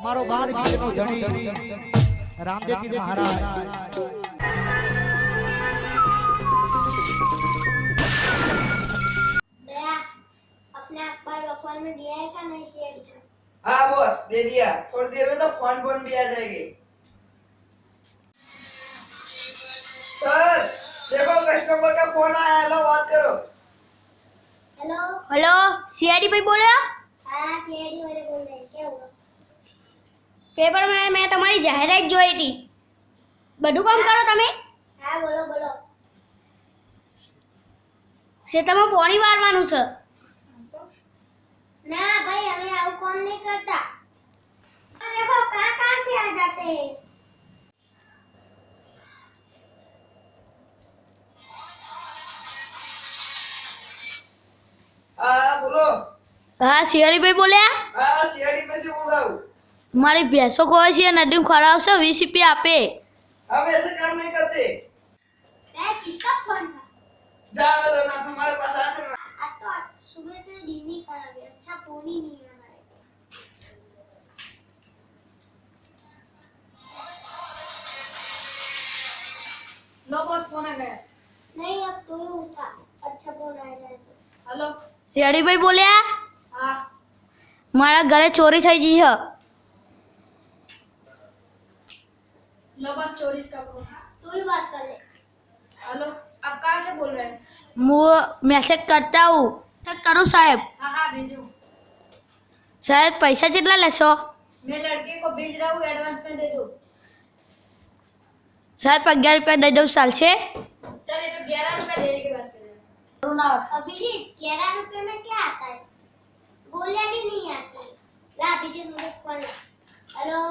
મારો બાર ગીતનો ધણી રામદેવજી મહારાજ दया अपने अखबार अखबार में दिया है का नहीं शेयर किया हाँ बॉस दे दिया थोड़ी देर में तो फोन फोन भी आ जाएंगे सर देखो कस्टमर का फोन आया हेलो बात करो हेलो હલો સીઆઈડી ભાઈ બોલ્યા हाँ सीआईडी वाले बोल रहे हैं क्या हुआ પેપરમાં મેં તમારી જાહેરાત જોઈ હતી. બધું કામ કરો તમે? હા બોલો બોલો. શેતામાં પાણી વારવાનું છે. ના ભાઈ અમે આવું કામ નહીં કરતા. દેખો કા કા છે આ જાતે? હા બોલો. હા શિયાળીભાઈ બોલ્યા? હા શિયાળીભાઈ બોલાવું? से बोल रहा हूँ મારી ભેંસો કોઈ છે નદીમાં ખરાવશે વીસ રૂપિયા આપે हम ऐसे काम नहीं करते क्या किसका फोन था जाने दो ना तुम्हारे पास आ जाना आज तो आज सुबह से दिन ही खराब है अच्छा फोन ही नहीं आ रहा है लो बॉस फोन आ गया नहीं अब तू ही उठा अच्छा फोन आ जाए तो हेलो સીઆઈડી ભાઈ બોલ્યા हाँ મારા ઘરે ચોરી થઈ ગઈ છે लो बस चोरी का तू ही बात कर ले। हेलो आप कहाँ से बोल रहे हैं? मैं मैसेज करता हूँ। तक करो साहब। हाँ हाँ भेजो। साहब पैसा कितना लेसो। मैं लड़के को भेज रहा हूँ एडवांस में दे दो। साहब अग्यारह रुपया दे दो साल से। सर ये तो ग्यारह रुपया देने की बात कर रहे हैं। अभिजीत ग्यारह रुपये में क्या आता है? बोले भी नहीं आती ला अभिजीत मुझे फ़ोन हेलो?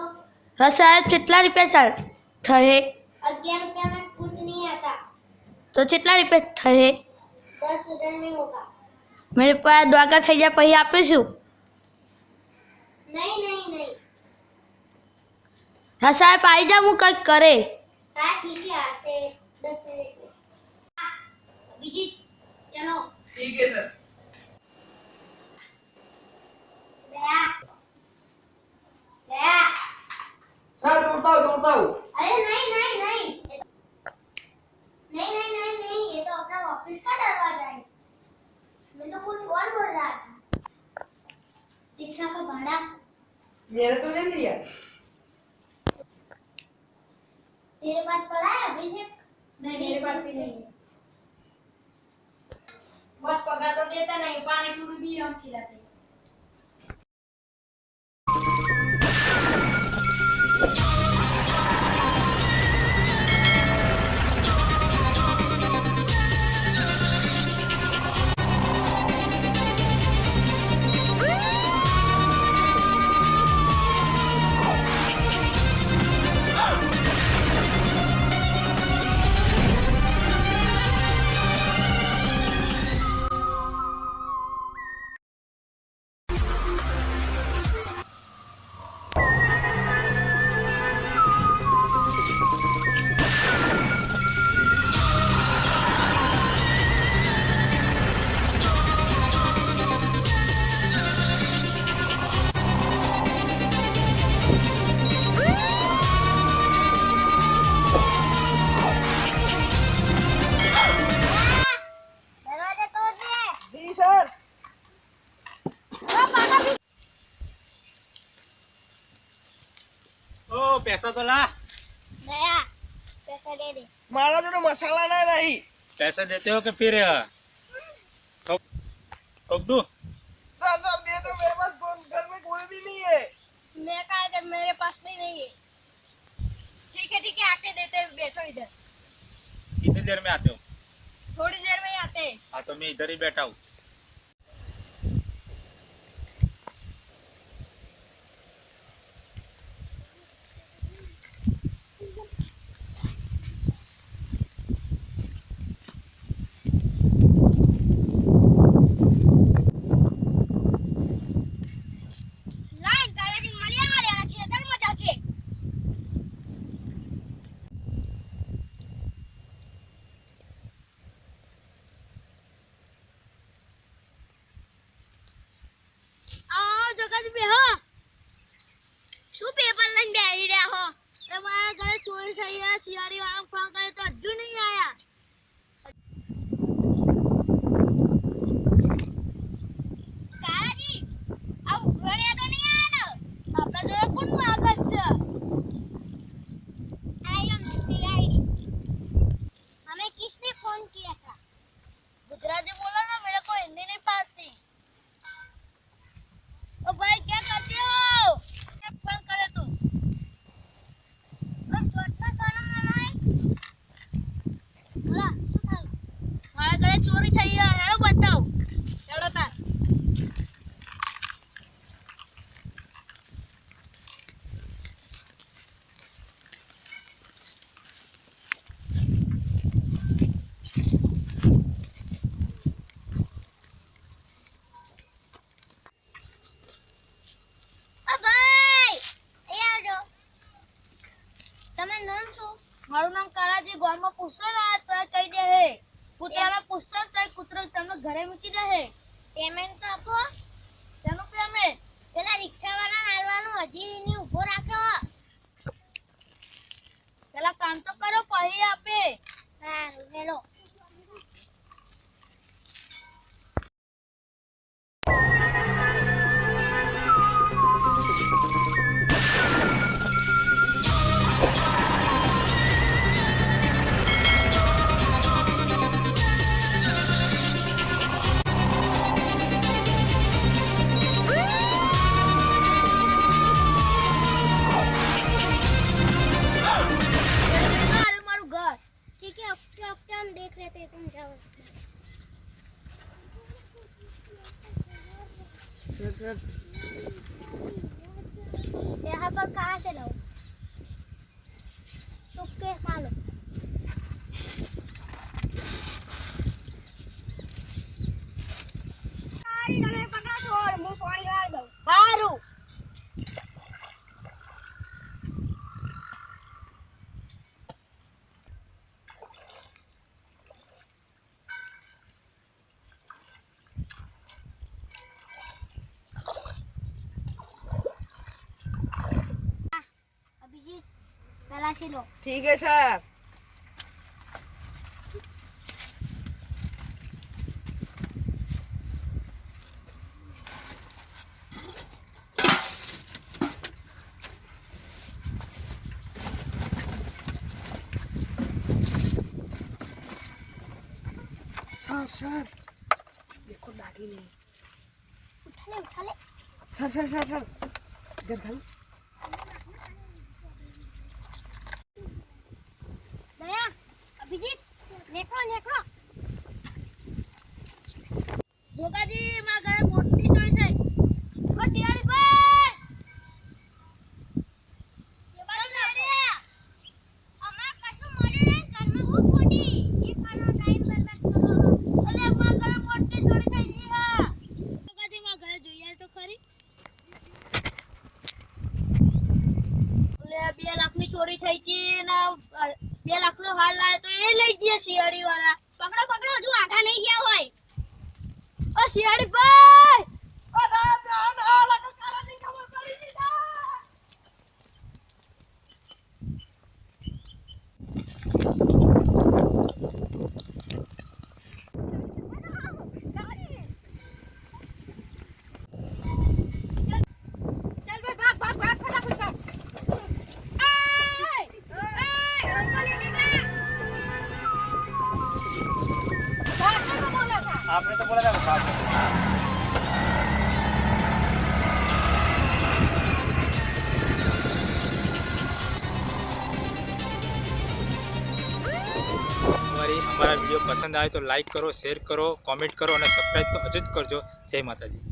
हाँ साहब कितना रुपया सर થયે अग्यारह रुपया में कुछ नहीं आता તો કેટલા રૂપિયા થયે दस हजार में होगा મેરે પાસે દ્વારકા થઈ જાય પછી આપીશું नहीं नहीं नहीं હા સાહેબ આવી જા હું કંઈક કરે हाँ ठीक है आते हैं दस मिनट में हाँ, अभिजीत चलो ठीक है सर रिक्शा का भाड़ा? मैंने तो ले लिया। तेरे पास पड़ा है अभिषेक? नहीं मेरे पास भी नहीं है। बस पगार तो देता नहीं पानी पूरी भी हम खिलाते पैसा तो ला। दया पैसा दे दे। मारा जो मसाला ना नहीं। पैसा देते हो कि फिर ठोक ठोक दूँ? सर सर दे दो मेरे पास कौन- घर में कोई भी नहीं है। मैं कहा था मेरे पास नहीं नहीं है। ठीक है ठीक है आके देते हैं बैठो इधर। कितनी देर में आते हो? थोड़ी देर में ही आते हैं। हाँ तो मैं इधर ही बैठा हूँ। રહ્યા હો. તમારા ઘરે ચોરી થઈ ગયા શિયાળી વાળા ફોન કરે તો હજુ નહીં આયા. કાળાજી આ ઉઘરાણિયા તો નહીં આવ્યા ને? આપણે જોડે કોણ અરે ચોરી થઈ ગયા હેડો બતાવ. હેડો તાર. તમારું નામ શું મારું નામ કરાજી ગોળમાં પૂછો ને That's it. ছিল ঠিক আছে স্যার স্যার স্যার এখন লাগিনি উঠালে উঠালে স্যার স্যার স্যার স্যার দেখান અભિજીત નીકળો નીકળો. ભોગાજી માં ઘરે મોટી ચોઈસ આવી ગયા શિયાળી વાળા પકડો પકડો હજુ આઠા નહીં ગયા હોય. ઓ શિયાળી ભાઈ અમારી અમારા વીડિયો પસંદ આવે તો લાઈક કરો શેર કરો કોમેન્ટ કરો અને સબસ્ક્રાઈબ તો હજુ જ કરજો. જય માતાજી.